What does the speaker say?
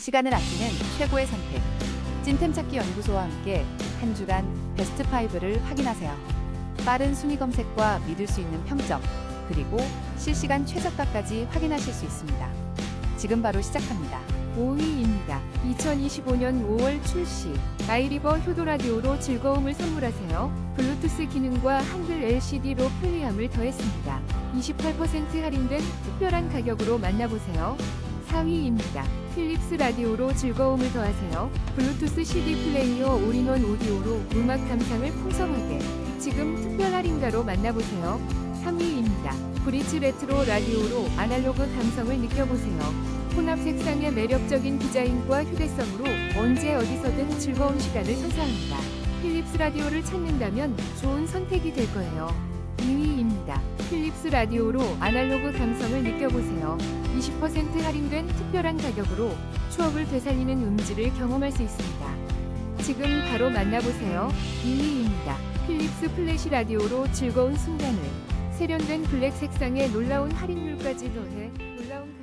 시간을 아끼는 최고의 선택. 찐템 찾기 연구소와 함께 한 주간 베스트 5를 확인하세요. 빠른 순위 검색과 믿을 수 있는 평점, 그리고 실시간 최저가까지 확인하실 수 있습니다. 지금 바로 시작합니다. 5위입니다. 2025년 5월 출시 아이리버 효도 라디오로 즐거움을 선물하세요. 블루투스 기능과 한글 LCD로 편리함을 더했습니다. 28% 할인된 특별한 가격으로 만나보세요. 4위입니다. 필립스 라디오로 즐거움을 더하세요. 블루투스 CD 플레이어 올인원 오디오로 음악 감상을 풍성하게 지금 특별 할인가로 만나보세요. 3위입니다. 브릿지 레트로 라디오로 아날로그 감성을 느껴보세요. 혼합 색상의 매력적인 디자인과 휴대성으로 언제 어디서든 즐거운 시간을 선사합니다. 필립스 라디오를 찾는다면 좋은 선택이 될 거예요. 2위입니다. 필립스 라디오로 아날로그 감성을 느껴보세요. 20% 할인된 특별한 가격으로 추억을 되살리는 음질을 경험할 수 있습니다. 지금 바로 만나보세요. 2위입니다. 필립스 플래시 라디오로 즐거운 순간을 세련된 블랙 색상에 놀라운 할인율까지 더해 놀라운